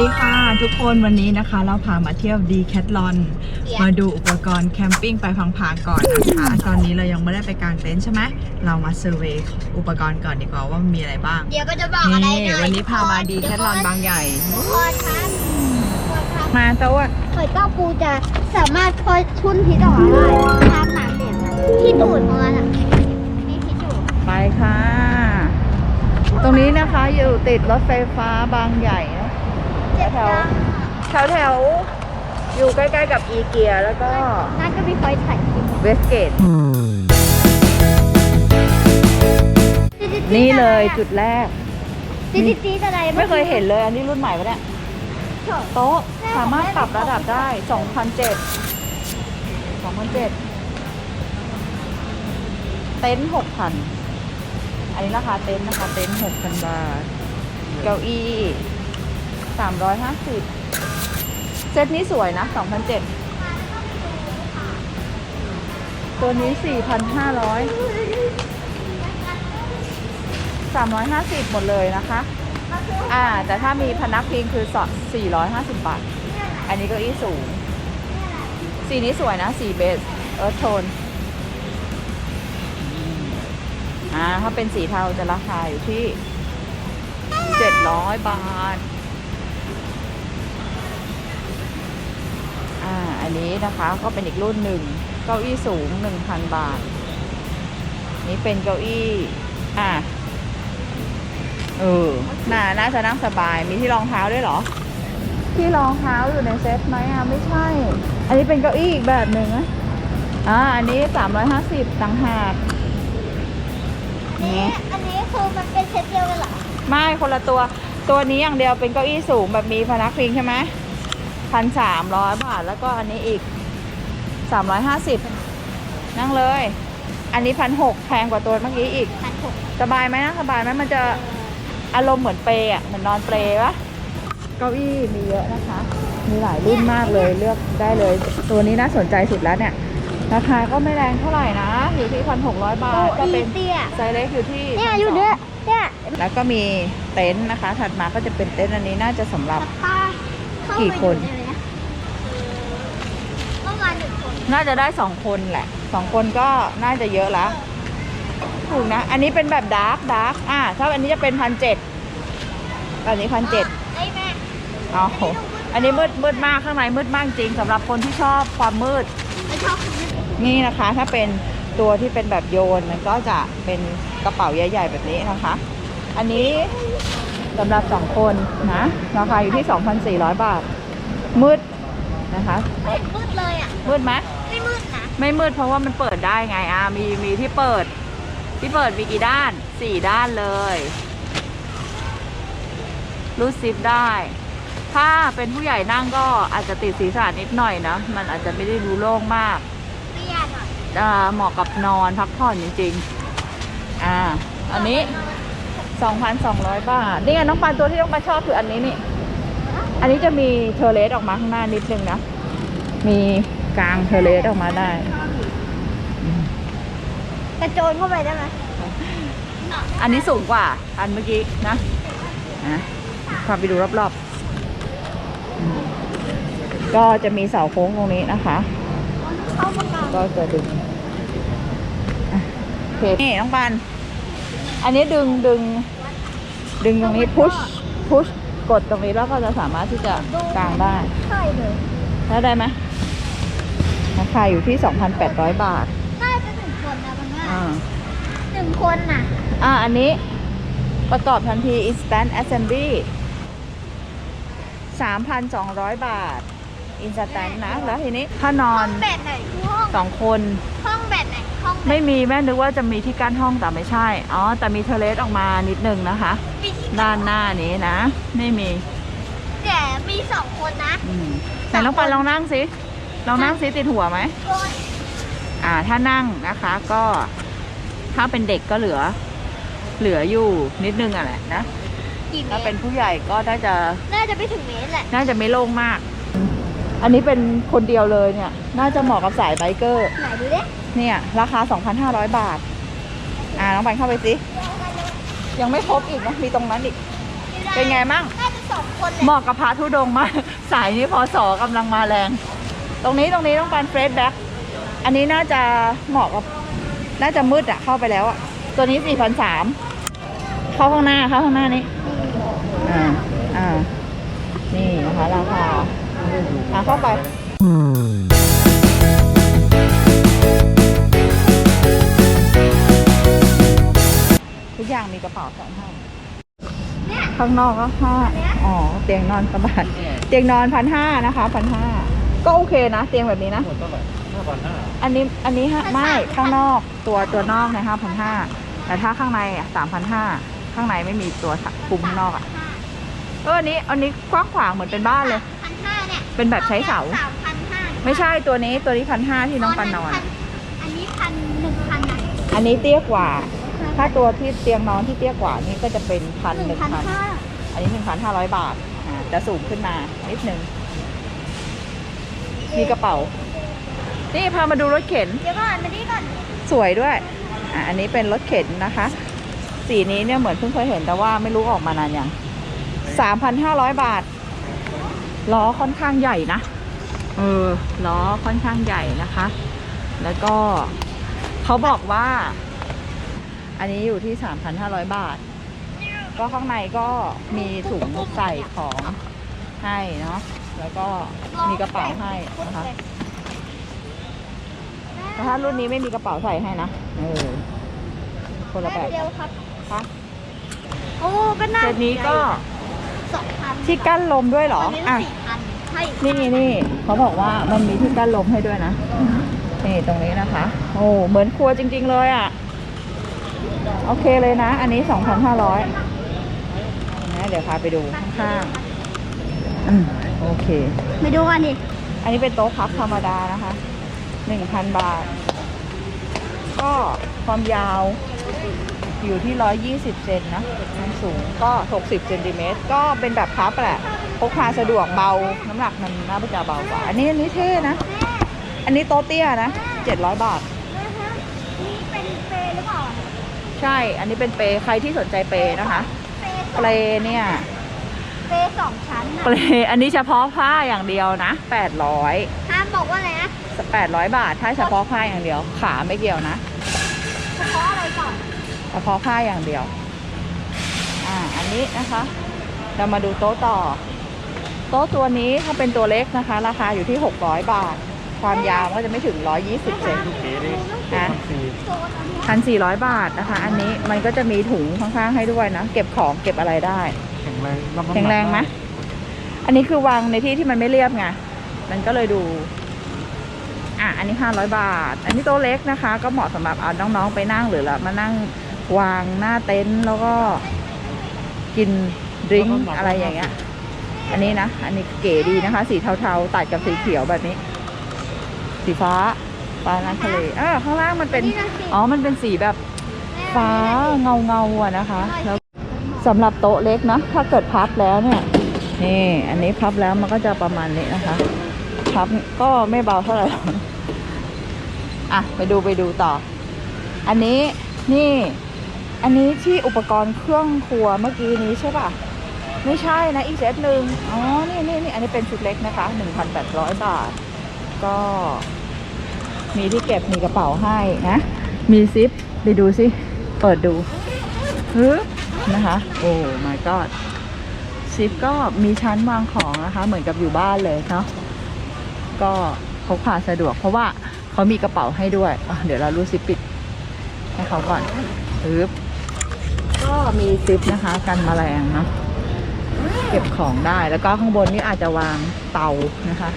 ดีค่ะทุกคนวันนี้นะคะ เราพามาเที่ยวดีแคทลอนมาดูอุปกรณ์แคมปิ้งไปพังๆก่อนนะคะ ตอนนี้เรายังไม่ได้ไปกางเต็นท์ใช่ไหมเรามาเซอร์เวย์อุปกรณ์ก่อนดีกว่าว่ามีอะไรบ้างเดี๋ยวก็จะบอกอะไรนี่หน่อยวันนี้พามาดีแคทลอนบางใหญ่ทุกคนครับทุกคนครับมาโต๊ะหอยเต้าปูจะสามารถพอชุ่นพิษออกมาได้ทางสามเหลี่ยมนะที่ตูดของมันอะนี่ที่ตูดไปค่ะ ตรงนี้นะคะอยู่ติดรถไฟฟ้าบางใหญ่นะเจ็บ แถวจังแถวแถวๆอยู่ใกล้ๆกับอีเกียแล้วก็น่าจะมีไฟถ่ายคลิปเวสเกต นี่เลยจุดแรกจี๊ดจี๊ดอะไรไม่เคยเห็นเลยอันนี้รุ่นใหม่ปะเนี่ยโต๊ะสามารถปรับระดับได้2,007 2,007เต็นท์6,000 อันนี้ราคาเต็นท์นะคะ เต็นท์6,000 บาท เก้าอี้ 350 เซตนี้สวยนะ2,007ตัวนี้ 4,500 350 หมดเลยนะคะ อ่า แต่ถ้ามีพนักพิงคือสอด450 บาท อันนี้ก็อี้สูง สีนี้สวยนะ สีเบส เอิร์ธโทน อ่า ถ้าเป็นสีเทาจะราคาอยู่ที่ 700 บาท อ่าอันนี้นะคะก็เป็นอีกรุ่นหนึ่งเก้าอี้สูง 1,000 บาท นี่เป็นเก้าอี้อ่าเออน่าน่าจะนั่งสบายมีที่รองเท้าด้วยเหรอ ที่รองเท้าอยู่ในเซ็ตไหมอะไม่ใช่ อันนี้เป็นเก้าอี้อีกแบบหนึ่งนะอ่าอันนี้สามร้อยห้าสิบต่างหากนี่อันนี้คือมันเป็นเซตเดียวกันเหรอ ไม่คนละตัว ตัวนี้อย่างเดียวเป็นเก้าอี้สูงแบบมีพนักพิงใช่ไหม พันสามร้อยบาท แล้วก็อันนี้อีกสามร้อยห้าสิบนั่งเลย อันนี้พันหกแพงกว่าตัวเมื่อกี้อีก พันหกสบายไหมนะสบายไหมมันจะอารมณ์เหมือนเปรย์อะเหมือนนอนเปรย์ปะเก้าอี้มีเยอะนะคะ มีหลายรุ่นมากเลยเลือกได้เลย ตัวนี้น่าสนใจสุดแล้วเนี่ย ราคาก็ไม่แรงเท่าไหร่นะ อยู่ที่พันหกร้อยบาท ก็เป็นเตี้ยไซส์เล็กอยู่ที่เนี่ยอยู่เนี่ยเนี่ยแล้วก็มีเต็นท์นะคะ ถัดมาก็จะเป็นเต็นท์อันนี้น่าจะสำหรับป้าเข้าไปกี่คน นึ่งคนน่าจะได้สองคนแหละสองคนก็น่าจะเยอะแล้วถูกนะ อันนี้เป็นแบบดาร์กดาร์กอ่าถ้าอันนี้จะเป็นพันเจ็ดอันนี้พันเจ็ดได้แม่อ๋ออันนี้มืดมืดมากข้างในมืดมากจริงสำหรับคนที่ชอบความมืดไม่ชอบคนนี้นี่นะคะถ้าเป็นตัวที่เป็นแบบโยนมันก็จะเป็นกระเป๋าใหญ่ ๆ แบบนี้นะคะ อันนี้สำหรับสองคนนะราคาอยู่ที่ 2,400 บาท มืดนะคะไม่เห็นมืดเลยอะมืดไหม ไม่มืดนะไม่มืดเพราะว่ามันเปิดได้ไงอะมีมีที่เปิด ที่เปิดมีกี่ด้านสี่ด้านเลยรูดซิปได้ ถ้าเป็นผู้ใหญ่นั่งก็อาจจะติดศีรษะนิดหน่อยนะ มันอาจจะไม่ได้ดูโล่งมากเตี้ยหน่อยอ่าเหมาะกับนอนพักผ่อนจริงๆ อ่า อันนี้ 2,200 บาท นี่ไงน้องปานตัวที่น้องปานชอบคืออันนี้นี่ อันนี้จะมีเทอร์เลสออกมาข้างหน้านิดนึงนะ มี กลางเทอร์เลสออกมาได้ กระโจนเข้าไปได้ไหมอันนี้สูงกว่า อันเมื่อกี้นะนะพาไปดูรอบๆอืมก็จะมีเสาโค้งตรงนี้นะคะเข้ามากลางก็จะดึงอะโอเคนี่น้องปัน อันนี้ดึงดึง ดึงตรงนี้พุชพุชกดตรงนี้แล้วก็จะสามารถที่จะกางได้ ใช่เลย แล้วได้ไหมรา คาอยู่ที่ 2,800 บาทน่าจะหนึ่งคนนะมันว่าอ่าหนึ่งคนน่ะอ่าอันนี้ประกอบทันที instant assembly 3,200 บาท instant นะ แล้วทีนี้ถ้านอห้อนงแบบไหนคือห้องสองคน ห้องแบบไหนห้องแบบไม่มีแม่นึกว่าจะมีที่กั้นห้องแต่ไม่ใช่ อ๋อ แต่มีเทอร์เลสออกมานิดนึงนะคะ มีที่ด้านหน้านี้นะ ไม่มีแต่มีสองคนนะ อืมไหนลองไปลองนั่งสิ ลองนั่งสิติดหัวไหมคนอ่าถ้านั่งนะคะก็ถ้าเป็นเด็กก็เหลือ เหลืออยู่นิดนึงอะแหละนะกี่เมถ้าตเป็นรผู้ใหญ่ก็น่าจะน่าจะไปถึงเมตรแหละ น่าจะไม่โล่งมาก อันนี้เป็นคนเดียวเลยเนี่ย น่าจะเหมาะกับสายไบเกอร์ ไหนดูดิเนี่ย ราคา 2,500 บาท อ่าน้องปันเข้าไปสิ ยังไม่ครบอีกนะ มีตรงนั้นอีกไม่ได้เป็นไงมั่ง น่าจะสองคนแหเหละมาะกับพระธุดงค์มาก สายนี้พอสอกำลังมาแรง ตรงนี้ตรงนี้ต้องการเฟรชแบ็คอันนี้น่าจะเหมาะกับ น่าจะมืดอะเข้าไปแล้วอะตัวนี้สี่พันสามเข้าข้างหน้าเข้าข้างหน้านี้อ่าอ่านี่นะคะราคาอ่าเข้าไปทุกอย่างมีกระเป๋าใส่ให้เนี่ยข้างนอกก็ห้าอ๋อ เตียงนอนสบายเตียงนอนพันห้านะคะพันห้า ก็โอเคนะ เตียงแบบนี้นะ หมดเท่าไหร่ห้าพันห้าอันนี้อันนี้ฮะไม่ข้างนอกตัวตัวนอกในห้าพันห้าแต่ถ้าข้างในอะสามพันห้าข้างในไม่มีตัวคุมข้างนอกอะเอออันนี้อันนี้กว้างขวางเหมือนเป็นบ้านเลย พันห้าเนี่ยเป็นแบบใช้เสา สามพันห้าไม่ใช่ตัวนี้ตัวนี้พันห้าที่น้องปันนอน อันนี้พันหนึ่งพันนะอันนี้เตี้ยกว่า ถ้าตัวที่เตียงนอนที่เตี้ยกว่านี่ก็จะเป็นพันหหนึ่นึ่งงพันพันห้าอันนี้หนึ่งพันห้าร้อยบาทอ่าจะสูงขึ้นมานิดนึง มีกระเป๋า นี่พามาดูรถเข็น เดี๋ยวก่อนมานี่ก่อน สวยด้วย อะอันนี้เป็นรถเข็นนะคะ สีนี้เนี่ยเหมือนเพิ่งเคยเห็นแต่ว่าไม่รู้ออกมานานยังสามพันห้าร้อยบาท ล้อค่อนข้างใหญ่นะ เออ ล้อค่อนข้างใหญ่นะคะ แล้วก็เขาบอกว่า อันนี้อยู่ที่สามพันห้าร้อยบาท ก็ข้างในก็มีถุงใส่ของ ให้เนาะแล้วก็มีกระเป๋าให้นะคะแต่ถ้ารุ่นนี้ไม่มีกระเป๋าใส่ให้นะเออคนละแบบเดียวครับคะโอ้ก็น่าเซตนี้ก็สองพันที่กั้นลมด้วยเหรออันนี้อะสี่พันใช่นี่นี่เขาบอกว่ามันมีที่กั้นลมให้ด้วยนะนี่ตรงนี้นะคะ โอ้เหมือนครัวจริง ๆ เลยอะ โอเคเลยนะ อันนี้ 2,500นะเดี๋ยวพาไปดูข้างๆ อืมโอเคไปดูกันดิอันนี้เป็นโต๊ะพับธรรมดานะคะหนึ่งพันบาท ก็ความยาวอยู่ที่ร้อยยี่สิบเซนนะความสูงก็หกสิบเซนติเมตร ก็เป็นแบบพับแหละพกพาสะดวกเบา น้ำหนักมันน่าจะเบากว่า อันนี้อันนี้เท่นะ อันนี้โต๊ะเตี้ยนะเจ็ดร้อยบาท นี่เป็นเปรย์หรือเปล่า ใช่ อันนี้เป็นเปรย์ใครที่สนใจเปรย์นะคะ เปรย์สเปองรย์เนี่ย เปรย์สองชั้นนะเปรย์อันนี้เฉพาะผ้าอย่างเดียวนะแปดร้อยห้ามบอกว่าอะไรนะแปดร้อยบาท ถ้าเฉพาะผ้าอย่างเดียว ขาไม่เกี่ยวนะ เฉพาะอะไรก่อนเฉพาะผ้าอย่างเดียว อ่า อันนี้นะคะ เรามาดูโต๊ะต่อ โต๊ะตัวนี้ถ้าเป็นตัวเล็กนะคะ ราคาอยู่ที่ 600 บาท ความยาวก็จะไม่ถึง 120เซน ลูกเก๋ดินะสี่โซนอันเนี้ยพันสี่ร้อยบาทนะคะ อันนี้มันก็จะมีถุงข้างๆให้ด้วยนะ เก็บของเก็บอะไรได้ แข็งแรงรับน้ำนักแข็งแรงไหมอันนี้คือวางในที่ที่มันไม่เรียบไง มันก็เลยดู อะ อันนี้500บาท อันนี้โต๊ะเล็กนะคะ ก็เหมาะสำหรับเอาน้องๆไปนั่งหรือละมานั่งวางหน้าเต็นท์แล้วก็กินดริงก์อะไรอย่างเงี้ย อันนี้นะ อันนี้เก๋ดีนะคะ สีเทาๆ ตัดกับสีเขียวแบบนี้ สีฟ้าฟ้าน้ำทะเลอ่าข้างล่างมันเป็นนี่นะสิอ๋อ มันเป็นสีแบบฟ้าเงาเงาๆอะนะคะแล้ว สำหรับโต๊ะเล็กนะถ้าเกิดพับแล้วเนี่ยนี่อันนี้พับแล้วมันก็จะประมาณนี้นะคะ พับก็ไม่เบาเท่าไหร่อะไปดูไปดูต่อ อันนี้นี่ อันนี้ที่อุปกรณ์เครื่องครัวเมื่อกี้นี้ใช่ป่ะไม่ใช่นะอีกเซตหนึ่งอ๋อนี่นี่นี่อันนี้เป็นชุดเล็กนะคะ1,800บาท ก็มีที่เก็บมีกระเป๋าให้นะ มีซิปไปดูสิ เปิดดูฮึ นะคะ โอ้ my god ซิปก็มีชั้นวางของนะคะ เหมือนกับอยู่บ้านเลยเนาะก็พกพาสะดวก เพราะว่าเขามีกระเป๋าให้ด้วยอะเดี๋ยวเรารูดซิปปิด ให้เขาก่อนฮึบก็มีซิปนะคะ กันแมลงเนาะเก็บของได้แล้วก็ข้างบนนี่อาจจะวางเตานะคะ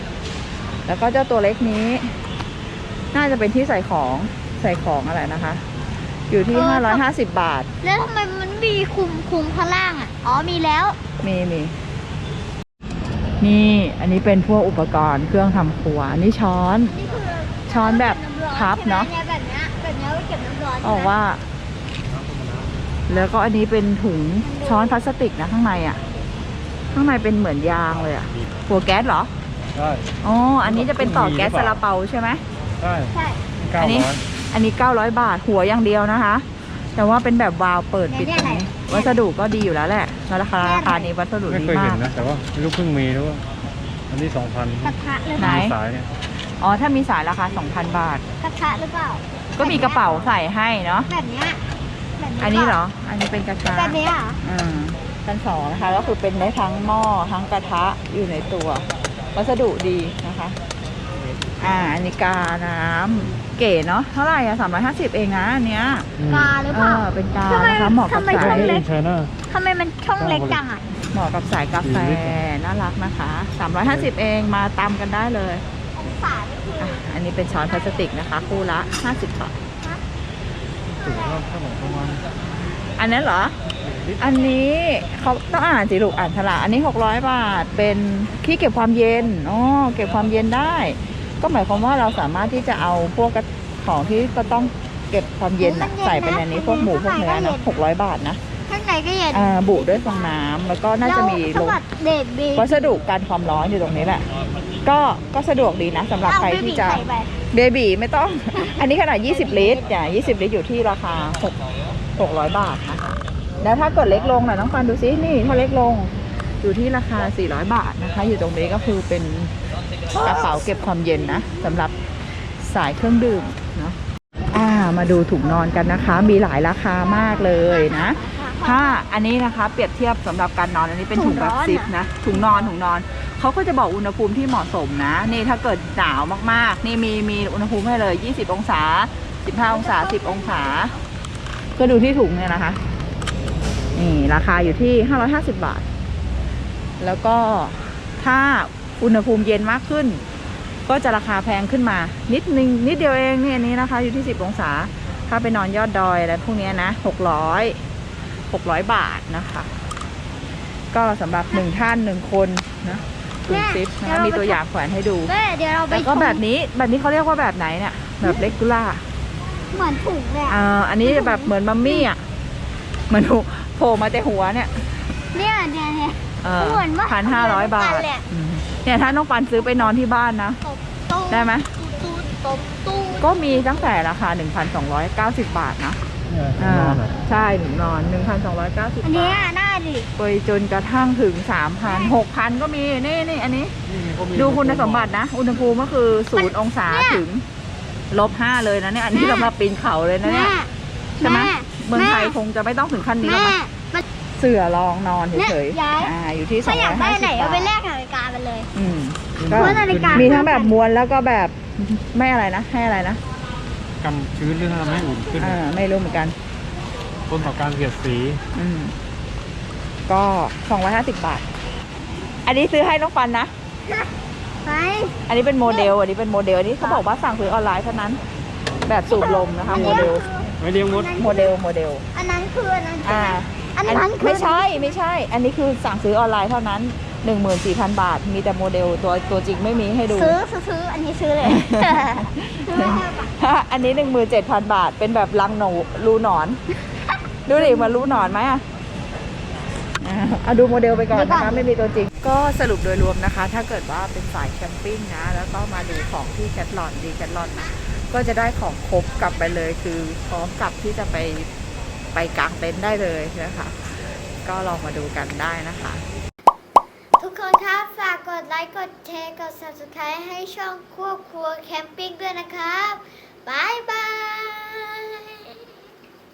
แล้วก็เจ้าตัวเล็กนี้ น่าจะเป็นที่ใส่ของใส่ของอะไรนะคะ อยู่ที่ 550 บาท แล้วทำไมมันมีคุมคุมข้างล่างอะ อ๋อมีแล้ว มีมีนี่อันนี้เป็นพวกอุปกรณ์เครื่องทำครัวอันนี่ช้อน นี่คือช้อนแบบพับเนาะใช่ไหมแบบเนี้ยแบบเนี้ยไว้เก็บน้ำร้อนบอกว่า แล้วก็อันนี้เป็นถุงช้อนพลาสติกนะข้างในอะ่ะ ข้างในเป็นเหมือนยางเลยอะ่ะหัวแก๊สเหรอ ใช่ อ๋อ อันนี้จะเป็นต่อแก๊สซาลาเปาใช่ไหม ใช่ใช่เก้าอันนี้ร้ อยอันนี้ 900 บาทหัวอย่างเดียวนะคะ แต่ว่าเป็นแบบวาล์วเปิดปิดตรงนี้วัสดุก็ดีอยู่แล้วแหละแล้วราคาราคานี้วัสดุไม่ดีเคยมาเห็กนนะ แต่ว่าไม่รู้เพิ่งมีหรือว่าอันนี้สองพันกระทะหรือไหเปนล่าสายเนี่ยอ๋อถ้ามีสายราคา 2,000 บาท กระทะหรือเปล่าก็มีกระเป๋าใส่ให้เนาะแบบเนี้ยแบบนี้อันนี้เหรออันนี้เป็นกระทะแบบนี้เหรออ่าชั้นสองนะคะก็คือเป็นได้ทั้งหม้อทั้งกระทะอยู่ในตัว วัสดุดีนะคะ อ่าอันนี้กาน้ำ เก๋เนาะเท่าไหร่อะ350เองนะอันเนี้ยกาหรือเอเปล่า อเป็นกาทำไมนะคะเหมาะกับทำไม สาช่อยงเล็กใช่น่าทำไมมันช่องเล็กจังอะ เหมาะกับสายกาแฟน่ารักนะคะ350เองมาตามกันได้เลยองศานี่คืออะอันนี้เป็นช้อนพลาสติกนะคะ คู่ละ50บาทถูกว่าถ้าบอกประมาณอันนั้นเหรอ อันนี้เขาต้องอ่านสิลูกอ่านฉลากอันนี้ 600 บาทเป็นที่เก็บความเย็นอ๋อเก็บความเย็นได้ ก็หมายความว่าเราสามารถที่จะเอาพวกกระของที่จะต้องเก็บความเย็นน่ะใส่ไปในนี้พวกหมูพวกเนื้อนะ600บาทนะข้างในก็เย็นอ่าบุด้วยฟองน้ำแล้วก็น่าจะมีสลงวัสดเด็กดีวัสดุการความร้อนอยู่ตรงนี้แหละ ก็ก็สะดวกดีนะสำหรับใครที่จะเอาไม่มีใส่ไปเบบีไม่ต้อง อันนี้ขนาด 20 ลิตรอย่า20 ลิตรอยู่ที่ราคา6 600 บาทนะคะแล้วถ้าเกิดเล็กลงล่ะน้องฟันดูซินี่ถ้าเล็กลงอยู่ที่ราคา 400 บาทนะคะ อยู่ตรงนี้ก็คือเป็น กระเป๋าเก็บความเย็นนะสำหรับสายเครื่องดื่มเนาะอ่ามาดูถุงนอนกันนะคะ มีหลายราคามากเลยนะ ถ้าอันนี้นะคะเปรียบเทียบสำหรับการนอนอันนี้เป็นถุงแบบซิปนะถุงนอนถุงนอนเขาก็จะบอกอุณหภูมิที่เหมาะสมนะ นี่ถ้าเกิดหนาวมากๆ นี่มีมีอุณหภูมิให้เลย 20 องศา 15 องศา 10 องศา ก็ดูที่ถุงเนี่ยนะคะ นี่ราคาอยู่ที่ 550 บาท แล้วก็ถ้า อุณหภูมิเย็นมากขึ้น ก็จะราคาแพงขึ้นมา นิดนึงนิดเดียวเองนี่อันนี้นะคะ อยู่ที่ 10 องศา ถ้าไปนอนยอดดอยอะไรพวกเนี้ยนะ 600 600 บาทนะคะ ก็สำหรับหนึ่งท่านหนึ่งคนนะคุณซิปนะคะมีตัวอย่างแขวนให้ดูแม่เดี๋ยวเราไปแล้วก็ชมแบบนี้แบบนี้เขาเรียกว่าแบบไหนเนี่ยแบบเล็กกูล่าเหมือนถุงเลยอ่อะาอันนี้แบบเหมือนมัมมี่อะเหมือนโผล่มาแต่หัวเนี่ย เนี่ยเนี่ยเนี่ย เออเหมือนว่าพันห้าร้อยบาทเหมือนกันแหละอืมเนี่ยถ้าน้องปันซื้อไปนอนที่บ้านนะ ตบตู้ได้ไหม ตู้ตบตู้ก็มีตั้งแต่ราคา 1,290 บาทนะเนี่ยอ่านอนอะใช่หนึ่งนอน 1,290 อันบาเนี้ยทน่าดิไปจนกระทั่งถึง 3,000 6,000 ก็มี นี่นี่อันนี้ นี่เขามีดูคุณสมบัตินะ อุณหภูมิก็คือ 0 องศาถึงลบ5เลยนะเนี่ย อันนี้สำหรับปีนเขาเลยนะเนี่ยใช่ไหมเมืองไทยคงจะไม่ต้องถึงขั้นนี้หรอกแม่มั้ยมัน เสื่อรองนอนเฉยเนี่ยย้าย ๆอ่าอยู่ที่ถ้าอยากได้250ไหนเอาไปบาทแลกนาฬิกาไปเลย อืมเพราะนาฬิกา มีทั้งแบบม้วนแล้วก็แบบไม่อะไรนะให้อะไรนะกันชื้นหรือทำให้อุ่นขึ้นอ่าไม่รู้เหมือนกัน ทนต่อการเสียดสี อืม ก็ 250 บาท อันนี้ซื้อให้น้องปันนะ ไปอันนี้เป็นโมเดล อันนี้เป็นโมเดล อันนี้เขาบอกว่าสั่งซื้อออนไลน์เท่านั้น แบบสูบลมนะคะ โมเดล ไม่เลี้ยงมด โมเดล โมเดล อันนั้นคืออันนั้นใช่อ่า ไหม อันนั้นคือไม่ใช่ไม่ใช่ อันนี้คือสั่งซื้อออนไลน์เท่านั้น 14,000 บาท มีแต่โมเดลตัวตัวจริงไม่มีให้ดู ซื้อซื้อซื้ออันนี้ซื้อเลยซื้อให้เอาไปอันนี้ 17,000 บาท เป็นแบบรังหนูรูหนอน ดูดิเหมันรูหนอนไหมอะอ่าเอาดูโมเดลไปก่อนนะคะ ไม่มีตัวจริง ก็สรุปโดยรวมนะคะ ถ้าเกิดว่าเป็นสายแคมปิ้งนะ แล้วก็มาดูของที่แคทลอนดีแคทลอนนะก็จะได้ของครบกลับไปเลยคือพร้อมกับที่จะไป ไปกางเต็นท์ได้เลยนะคะก็ลองมาดูกันได้นะคะ ทุกคนครับฝากกดไลค์กดแชร์กด subscribe ให้ช่องครัวครัวแคมปิ้งด้วยนะครับบายบาย